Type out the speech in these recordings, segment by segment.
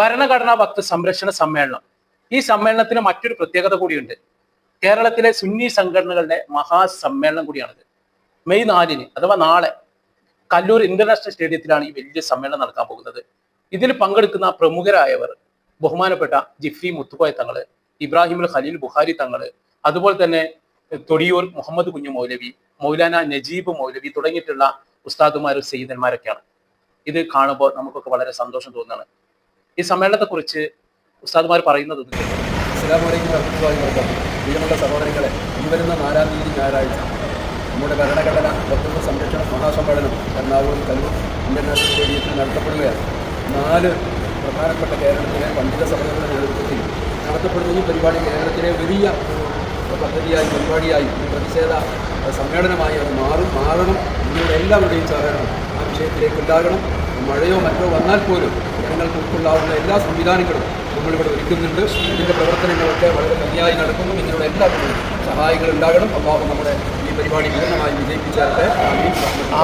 ഭരണഘടനാ ഭക്ത സംരക്ഷണ സമ്മേളനം. ഈ സമ്മേളനത്തിന് മറ്റൊരു പ്രത്യേകത കൂടിയുണ്ട്. കേരളത്തിലെ സുന്നി സംഘടനകളുടെ മഹാസമ്മേളനം കൂടിയാണിത്. മെയ് നാലിന് അഥവാ നാളെ കല്ലൂർ ഇന്റർനാഷണൽ സ്റ്റേഡിയത്തിലാണ് ഈ വലിയ സമ്മേളനം നടക്കാൻ പോകുന്നത്. ഇതിൽ പങ്കെടുക്കുന്ന പ്രമുഖരായവർ ബഹുമാനപ്പെട്ട ജിഫി മുത്തുക്കോയ തങ്ങൾ ഇബ്രാഹിമുൽ ഖലീൽ ബുഹാരി തങ്ങൾ അതുപോലെ തന്നെ തൊടിയൂർ മുഹമ്മദ് കുഞ്ഞു മൗലവി മൗലാന നജീബ് മൗലവി തുടങ്ങിയിട്ടുള്ള ഉസ്താദുമാരും സെയ്തന്മാരൊക്കെയാണ് ഇത് കാണുമ്പോൾ നമുക്കൊക്കെ വളരെ സന്തോഷം തോന്നുകയാണ്. ഈ സമ്മേളനത്തെ കുറിച്ച് ഉസ്താദുമാർ പറയുന്നത് സഹോദരങ്ങളെ ഈ വരുന്ന നാലാം തീയതി ഞായറാഴ്ച നമ്മുടെ ഭരണഘടന വക്തൃത്വ സംരക്ഷണ മഹാസമ്മേളനം എറണാകുളം കല്ലൂർ ഇന്റർനാഷണൽ സ്റ്റേഡിയത്തിൽ നടത്തപ്പെടുകയാണ്. നാല് പ്രധാനപ്പെട്ട കേരളത്തിലെ പണ്ഡിത സഭകളുടെ നേതൃത്വത്തിൽ നടത്തപ്പെടുന്ന ഈ പരിപാടി കേരളത്തിലെ വലിയ ഒരു പദ്ധതിയായി പരിപാടിയായി പ്രതിഷേധ സമ്മേളനമായി അത് മാറും മാറണം. നിങ്ങളുടെ എല്ലാവരുടെയും സഹകരണം ആ വിഷയത്തിലേക്ക് ഉണ്ടാകണം. മഴയോ മറ്റോ വന്നാൽ പോലും ജനങ്ങൾക്ക് ഉൾക്കൊള്ളാവുന്ന എല്ലാ സംവിധാനങ്ങളും നമ്മളിവിടെ ഒരുക്കുന്നുണ്ട്. ഇതിന്റെ പ്രവർത്തനങ്ങളൊക്കെ വളരെ ഭംഗിയായി നടക്കുന്നു. ഇതിനുള്ള എല്ലാ സഹായങ്ങൾ ഉണ്ടാകണം. അള്ളാഹു നമ്മുടെ ഈ പരിപാടി പൂർണമായി വിജയിപ്പിച്ചാട്ടെ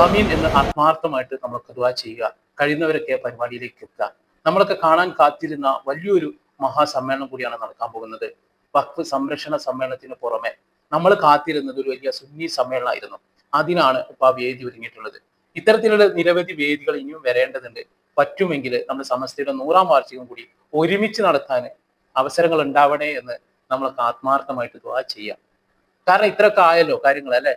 ആമീൻ. എന്ന് ആത്മാർത്ഥമായിട്ട് നമ്മൾ ദുവാ ചെയ്യുക. കഴിയുന്നവരൊക്കെ പരിപാടിയിലേക്ക് എത്തുക. നമ്മളൊക്കെ കാണാൻ കാത്തിരുന്ന വലിയൊരു മഹാസമ്മേളനം കൂടിയാണ് നടക്കാൻ പോകുന്നത്. വഖഫ് സംരക്ഷണ സമ്മേളനത്തിന് പുറമെ നമ്മൾ കാത്തിരുന്നത് ഒരു വലിയ സുന്നി സമ്മേളനമായിരുന്നു. അതിനാണ് ഇപ്പൊ വേദി ഒരുങ്ങിയിട്ടുള്ളത്. ഇത്തരത്തിലുള്ള നിരവധി വേദികൾ ഇനിയും വരേണ്ടതുണ്ട്. പറ്റുമെങ്കിൽ നമ്മൾ സമസ്തയുടെ നൂറാം വാർഷികം കൂടി ഒരുമിച്ച് നടത്താൻ അവസരങ്ങൾ ഉണ്ടാവണേ എന്ന് നമ്മളൊക്കെ ആത്മാർത്ഥമായിട്ട് ദുവാ ചെയ്യാം. കാരണം ഇത്രയൊക്കെ ആയല്ലോ കാര്യങ്ങൾ അല്ലെ?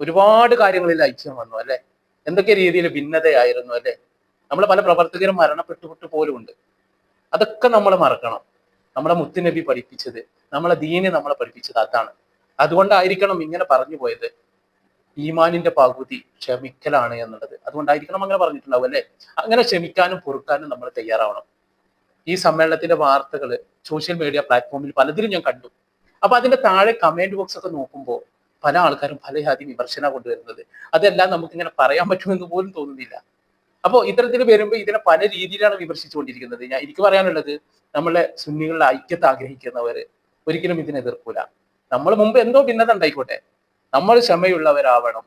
ഒരുപാട് കാര്യങ്ങളിൽ ഐക്യം വന്നു അല്ലെ? എന്തൊക്കെ രീതിയിൽ ഭിന്നതയായിരുന്നു അല്ലെ? നമ്മൾ പല പ്രവർത്തകരും മരണപ്പെട്ടുപെട്ട് പോലും ഉണ്ട് അതൊക്കെ നമ്മൾ മറക്കണം. നമ്മുടെ മുത്തുനബി പഠിപ്പിച്ചത് നമ്മളെ ദീനെ നമ്മളെ പഠിപ്പിച്ചത് അതാണ്. അതുകൊണ്ടായിരിക്കണം ഇങ്ങനെ പറഞ്ഞു പോയത്. ഈമാനിന്റെ പകുതി ക്ഷമിക്കലാണ് എന്നുള്ളത്. അതുകൊണ്ടായിരിക്കണം അങ്ങനെ പറഞ്ഞിട്ടുണ്ടാവും അല്ലെ? അങ്ങനെ ക്ഷമിക്കാനും പൊറുക്കാനും നമ്മൾ തയ്യാറാവണം. ഈ സമ്മേളനത്തിന്റെ വാർത്തകൾ സോഷ്യൽ മീഡിയ പ്ലാറ്റ്ഫോമിൽ പലതിലും ഞാൻ കണ്ടു. അപ്പൊ അതിന്റെ താഴെ കമന്റ് ബോക്സ് ഒക്കെ നോക്കുമ്പോൾ പല ആൾക്കാരും പല ജാതി വിമർശന കൊണ്ടുവരുന്നത്. അതെല്ലാം നമുക്ക് ഇങ്ങനെ പറയാൻ പറ്റുമെന്ന് പോലും തോന്നുന്നില്ല. അപ്പോൾ ഇത്തരത്തിൽ വരുമ്പോൾ ഇതിനെ പല രീതിയിലാണ് വിമർശിച്ചുകൊണ്ടിരിക്കുന്നത്. ഞാൻ എനിക്ക് പറയാനുള്ളത് നമ്മളെ സുന്നികളുടെ ഐക്യത്തെ ആഗ്രഹിക്കുന്നവര് ഒരിക്കലും ഇതിനെ എതിർക്കൂല. നമ്മൾ മുമ്പ് എന്തോ ഭിന്നത ഉണ്ടായിക്കോട്ടെ. നമ്മൾ ക്ഷമയുള്ളവരാവണം.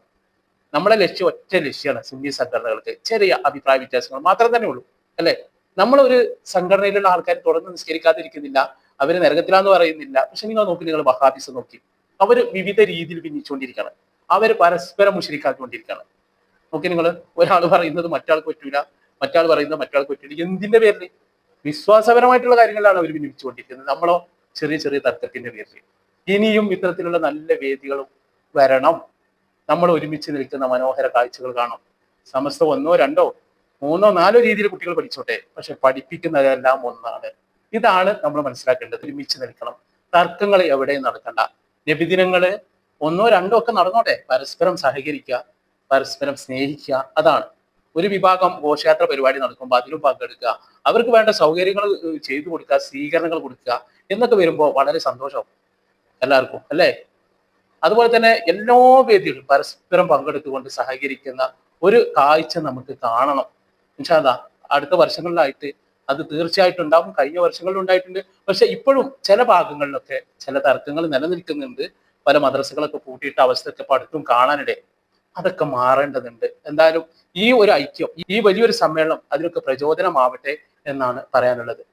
നമ്മളെ ലക്ഷ്യം ഒറ്റ ലക്ഷ്യമാണ് സുന്നി സംഘടനകൾക്ക്. ചെറിയ അഭിപ്രായ വ്യത്യാസങ്ങൾ മാത്രം തന്നെ ഉള്ളൂ. അല്ലെ? നമ്മളൊരു സംഘടനയിലുള്ള ആൾക്കാർ തുടർന്ന് നിസ്കരിക്കാതിരിക്കുന്നില്ല. അവർ നരകത്തിലാന്ന് പറയുന്നില്ല. പക്ഷെ നിങ്ങൾ നോക്കി നിങ്ങൾ വഹാബിസ് നോക്കി. അവർ വിവിധ രീതിയിൽ ഭിന്നിച്ചുകൊണ്ടിരിക്കുകയാണ്. അവർ പരസ്പരം മുഷരിക്കാക്കിക്കൊണ്ടിരിക്കുകയാണ്. നോക്കി നിങ്ങൾ ഒരാൾ പറയുന്നത് മറ്റാൾക്ക് പറ്റൂല മറ്റാൾ പറയുന്നത് മറ്റാൾക്ക് പറ്റൂല എന്തിന്റെ പേരിൽ? വിശ്വാസപരമായിട്ടുള്ള കാര്യങ്ങളാണ് അവർ ഭിന്നിപ്പിച്ചുകൊണ്ടിരിക്കുന്നത്. നമ്മളോ ചെറിയ ചെറിയ തർക്കത്തിന്റെ പേരിൽ. ഇനിയും ഇത്തരത്തിലുള്ള നല്ല വേദികളും വരണം. നമ്മൾ ഒരുമിച്ച് നിൽക്കുന്ന മനോഹര കാഴ്ചകൾ കാണും. സമസ്ത ഒന്നോ രണ്ടോ മൂന്നോ നാലോ രീതിയിൽ കുട്ടികൾ പഠിച്ചോട്ടെ. പക്ഷെ പഠിപ്പിക്കുന്നതെല്ലാം ഒന്നാണ്. ഇതാണ് നമ്മൾ മനസ്സിലാക്കേണ്ടത്. ഒരുമിച്ച് നിൽക്കണം. തർക്കങ്ങൾ എവിടെയും നടക്കണ്ട. നബിദിനങ്ങൾ ഒന്നോ രണ്ടോ ഒക്കെ നടന്നോട്ടെ. പരസ്പരം സഹകരിക്കുക പരസ്പരം സ്നേഹിക്കുക അതാണ്. ഒരു വിഭാഗം ഘോഷയാത്ര പരിപാടി നടക്കുമ്പോൾ അതിലും പങ്കെടുക്കുക. അവർക്ക് വേണ്ട സൗകര്യങ്ങൾ ചെയ്തു കൊടുക്കുക സ്വീകരണങ്ങൾ കൊടുക്കുക എന്നൊക്കെ വരുമ്പോൾ വളരെ സന്തോഷം എല്ലാവർക്കും. അല്ലേ? അതുപോലെ തന്നെ എല്ലാ വേദികളും പരസ്പരം പങ്കെടുത്തുകൊണ്ട് സഹകരിക്കുന്ന ഒരു കാഴ്ച നമുക്ക് കാണണം. എന്നുവെച്ചാൽ അടുത്ത വർഷങ്ങളിലായിട്ട് അത് തീർച്ചയായിട്ടും ഉണ്ടാവും. കഴിഞ്ഞ വർഷങ്ങളിലും ഉണ്ടായിട്ടുണ്ട്. പക്ഷെ ഇപ്പോഴും ചില ഭാഗങ്ങളിലൊക്കെ ചില തർക്കങ്ങൾ നിലനിൽക്കുന്നുണ്ട്. പല മദ്രസകളൊക്കെ പൂട്ടിയിട്ട അവസ്ഥയൊക്കെ പഠിത്തം കാണാനിടെ. അതൊക്കെ മാറേണ്ടതുണ്ട്. എന്തായാലും ഈ ഒരു ഐക്യം ഈ വലിയൊരു സമ്മേളനം അതിനൊക്കെ പ്രചോദനമാവട്ടെ എന്നാണ് പറയാനുള്ളത്.